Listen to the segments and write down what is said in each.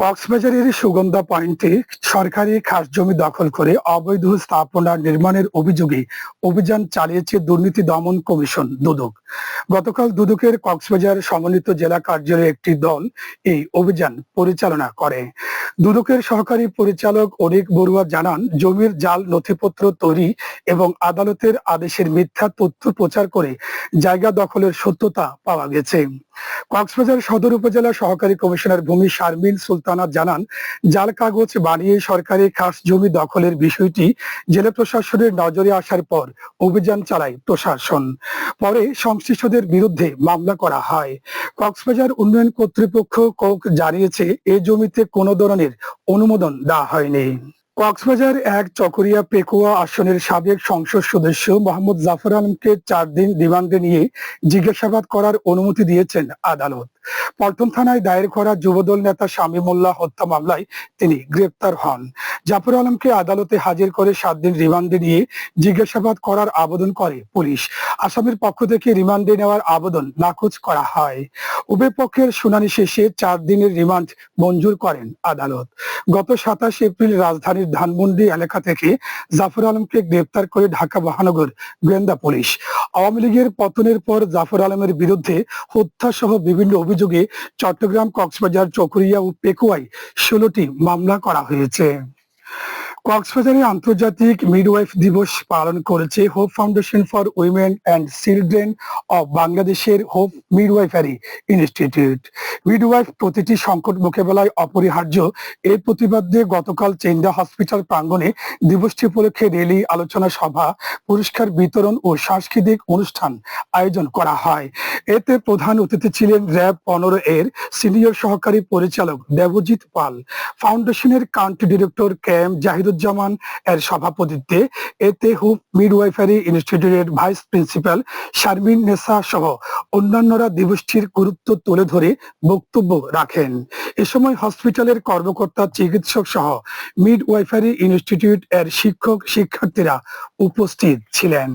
কক্সবাজারের সুগন্ধা পয়েন্টে সরকারি খাস জমি দখল করে অবৈধ স্থাপনা নির্মাণের অভিযোগে অভিযান চালিয়েছে দুর্নীতি দমন কমিশন দুদক। গতকাল দুদকের কক্সবাজার সমন্বিত জেলা কার্যালয়ে একটি দল এই অভিযান পরিচালনা করে। দুদকের সহকারী পরিচালক অনিক বড়ুয়া জানান, জমির জাল, নথিপত্র তৈরি এবং আদালতের আদেশের মিথ্যা তথ্য প্রচার করে জায়গা দখলের সত্যতা পাওয়া গেছে। কক্সবাজার সদর উপজেলা সহকারী কমিশনার ভূমি শারমিন সুলতানা জানান, জাল কাগজ বানিয়ে সরকারি খাস জমি দখলের বিষয়টি জেলা প্রশাসনের নজরে আসার পর অভিযান চালায় প্রশাসন। পরে সংশ্লিষ্টদের বিরুদ্ধে মামলা করা হয়। কক্সবাজার উন্নয়ন কর্তৃপক্ষ কোক জানিয়েছে, এ জমিতে কোনো ধরনের অনুমোদন দেওয়া হয়নি। কক্সবাজার এক চকরিয়া পেকুয়া আসনের সাবেক সংসদ সদস্য মোহাম্মদ জাফর আলমকে চার দিন রিমান্ডে নিয়ে জিজ্ঞাসাবাদ করার অনুমতি দিয়েছেন আদালত। পল্টন থানায় দায়ের করা যুবদল নেতা শামী মোল্লা হত্যা মামলায় তিনি গ্রেপ্তার হন। জাফর আলমকে আদালতে হাজির করে সাত দিন রিমান্ডে নিয়ে জিজ্ঞাসাবাদ করার আবেদন করে পুলিশ। আসামির পক্ষ থেকে রিমান্ডে নেওয়ার আবেদন নাকচ করা হয়। উভয় পক্ষের শুনানি শেষে চার দিনের রিমান্ড মঞ্জুর করেন আদালত। গত সাতাশ এপ্রিল রাজধানীর ধানমন্ডি এলাকা থেকে জাফর আলমকে গ্রেপ্তার করে ঢাকা মহানগর গোয়েন্দা পুলিশ। আওয়ামী লীগের পতনের পর জাফর আলমের বিরুদ্ধে হত্যা সহ বিভিন্ন অভিযোগে চট্টগ্রাম, কক্সবাজার, চকরিয়া ও পেকুয়ায় ষোলোটি মামলা করা হয়েছে। কক্সবাজারে আন্তর্জাতিক মিডওয়াইফ দিবস পালন করেছে Hope Foundation for Women and Children of বাংলাদেশের হোপ মিডওয়াইফারি ইনস্টিটিউট। মিডওয়াইফ প্রতিটি সংকট মোকাবেলায় অপরিহার্য। এর প্রতিবাদে গতকাল চেন্ডা হসপিটাল প্রাঙ্গণে দিবসটি উপলক্ষে রেলি, আলোচনা সভা, পুরস্কার বিতরণ ও সাংস্কৃতিক অনুষ্ঠান আয়োজন করা হয়। এতে প্রধান অতিথি ছিলেন র্যাব পনেরো এর সিনিয়র সহকারী পরিচালক দেবজিৎ পাল, ফাউন্ডেশনের country director K M Jahiduzzaman এর সভাপতিত্বে এতে হুপ মিডওয়াইফারি ইনস্টিটিউটের ভাইস প্রিন্সিপাল শারমিন নেসা সহ অন্যান্যরা দিবসটির গুরুত্ব তুলে ধরে বক্তব্য রাখেন। এ সময় হসপিটালের কর্মকর্তা, চিকিৎসক সহ মিড ওয়াইফারি ইনস্টিটিউট এর শিক্ষক, শিক্ষার্থীরা উপস্থিত ছিলেন।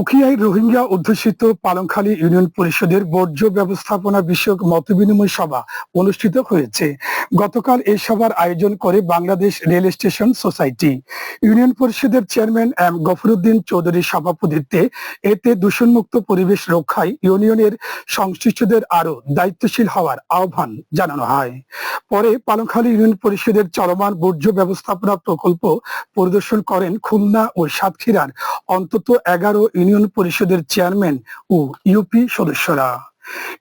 উখিয়ায় রোহিঙ্গা অধ্যুষিত পালংখালী ইউনিয়ন পরিষদের বর্জ্য ব্যবস্থাপনা বিষয়ক মতবিনিময় সভা অনুষ্ঠিত হয়েছে। গতকাল এই সভার আয়োজন করে Bangladesh rail station society. Union পরিষদের চেয়ারম্যান এম গফরুদ্দিন চৌধুরীর সভাপতিত্বে এতে দূষণমুক্ত পরিবেশ রক্ষায় ইউনিয়নের সংশ্লিষ্টদের আরও দায়িত্বশীল হওয়ার আহ্বান জানানো হয়। পরে পালংখালী ইউনিয়ন পরিষদের চলমান বর্জ্য ব্যবস্থাপনা প্রকল্প পরিদর্শন করেন খুলনা ও সাতক্ষীরার অন্তত এগারো ইউনিয়ন পরিষদের চেয়ারম্যান ও ইউপি সদস্যরা।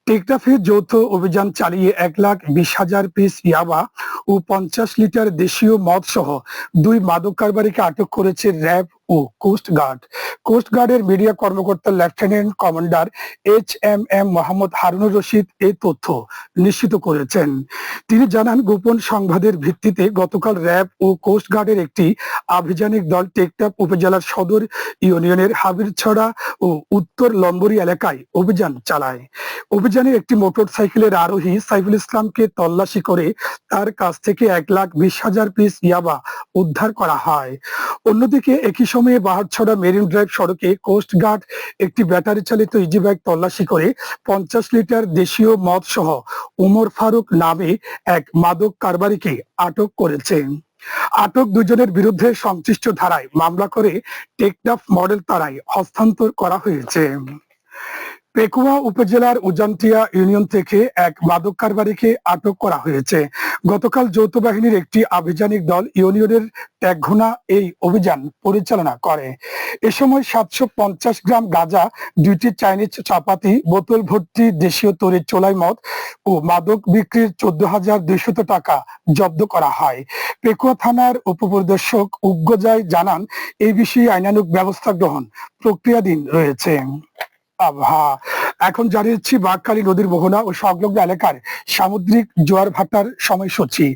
টেকটাফে যৌথ অভিযান চালিয়ে এক লাখ বিশ হাজার পিস ইয়াবা ও পঞ্চাশ লিটার দেশীয় মদ সহ দুই মাদক কারবারিকে আটক করেছে র্যাব ও কোস্ট গার্ড কোস্ট গার্ডের মিডিয়া কর্মকর্তা lieutenant commander H M M Mohammad Harunur Rashid এই তথ্য নিশ্চিত করেছেন। তিনি জানান, গোপন সংবাদের ভিত্তিতে গতকাল র্যাব ও কোস্ট গার্ডের একটি আভিযানিক দল টেকটাপ উপজেলার সদর ইউনিয়নের হাবিরছড়া ও উত্তর লম্বরি এলাকায় অভিযান চালায়। অভিযানে একটি মোটর সাইকেলের আরোহী সাইফুল ইসলামকে তল্লাশি করে তার কাছ থেকে এক লাখ বিশ হাজার পিস ইয়াবা উদ্ধার করা হয়। অন্যদিকে একই সময়ে বাহারছড়া মেরিন ড্রাইভ সড়কে কোস্ট গার্ড একটি ব্যাটারি চালিত ইজি তল্লাশি করে পঞ্চাশ লিটার দেশীয় মদ সহ উমর ফারুক নামে এক মাদক কারবারিকে আটক করেছে। আটক দুজনের বিরুদ্ধে সংশ্লিষ্ট ধারায় মামলা করে টেকনাফ মডেল তারাই হস্তান্তর করা হয়েছে। পেকুয়া উপজেলার উজানটিয়া ইউনিয়ন থেকে এক মাদক কারবারিকে আটক করা হয়েছে। গতকাল যৌথ বাহিনীর একটি আভিযানিক দল ইউনিয়নের ট্যাঘোনা এই অভিযান পরিচালনা করে। এ সময় সাতশো পঞ্চাশ গ্রাম গাঁজা, দুইটি চাইনিজ চাপাতি, বোতল ভর্তি দেশীয় তরির চোলাই মদ ও মাদক বিক্রির চোদ্দ হাজার দুইশত টাকা জব্দ করা হয়। পেকুয়া থানার উপপরিদর্শক উগ্রজয় জানান এই বিষয়ে আইনানুক ব্যবস্থা গ্রহণ প্রক্রিয়াধীন রয়েছে। এখন জানিয়েছি বাঘখালী নদীর মোহনা ও সংলগ্ন এলাকার সামুদ্রিক জোয়ার ভাটার সময়সূচি।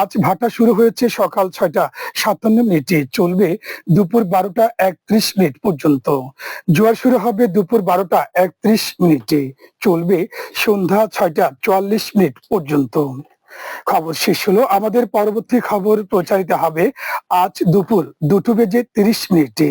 আজ ভাটা শুরু হয়েছে সকাল ছয়টা সাতান্ন মিনিটে। চলবে দুপুর বারোটা একত্রিশ মিনিট পর্যন্ত। জোয়ার শুরু হবে দুপুর বারোটা একত্রিশ মিনিটে। চলবে সন্ধ্যা ছয়টা চুয়াল্লিশ মিনিট পর্যন্ত। খবর শেষ হলো। আমাদের পরবর্তী খবর প্রচারিত হবে আজ দুপুর দুটো বেজে তিরিশ মিনিটে।